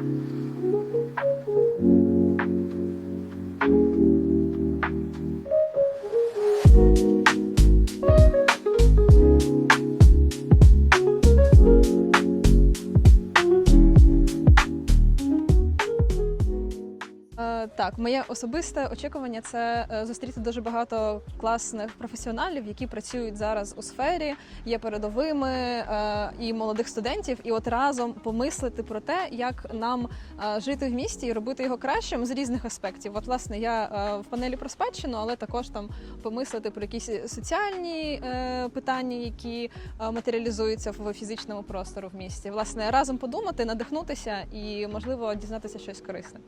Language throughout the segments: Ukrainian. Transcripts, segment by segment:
thank you. Так, моє особисте очікування це е, зустріти дуже багато класних професіоналів, які працюють зараз у сфері, є передовими е, і молодих студентів, і от разом помислити про те, як нам е, жити в місті і робити його кращим з різних аспектів. От, власне, я в панелі про спадщину, але також там помислити про якісь соціальні питання, які матеріалізуються в фізичному простору в місті. Власне, разом подумати, надихнутися і можливо дізнатися щось корисне.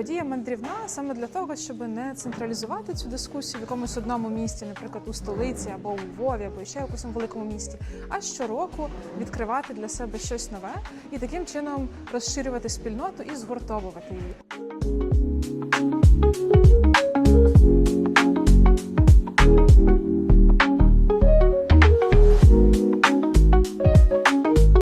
Подія мандрівна саме для того, щоб не централізувати цю дискусію в якомусь одному місті, наприклад, у столиці або у Львові, або ще в якомусь великому місті, а щороку відкривати для себе щось нове і таким чином розширювати спільноту і згуртовувати її.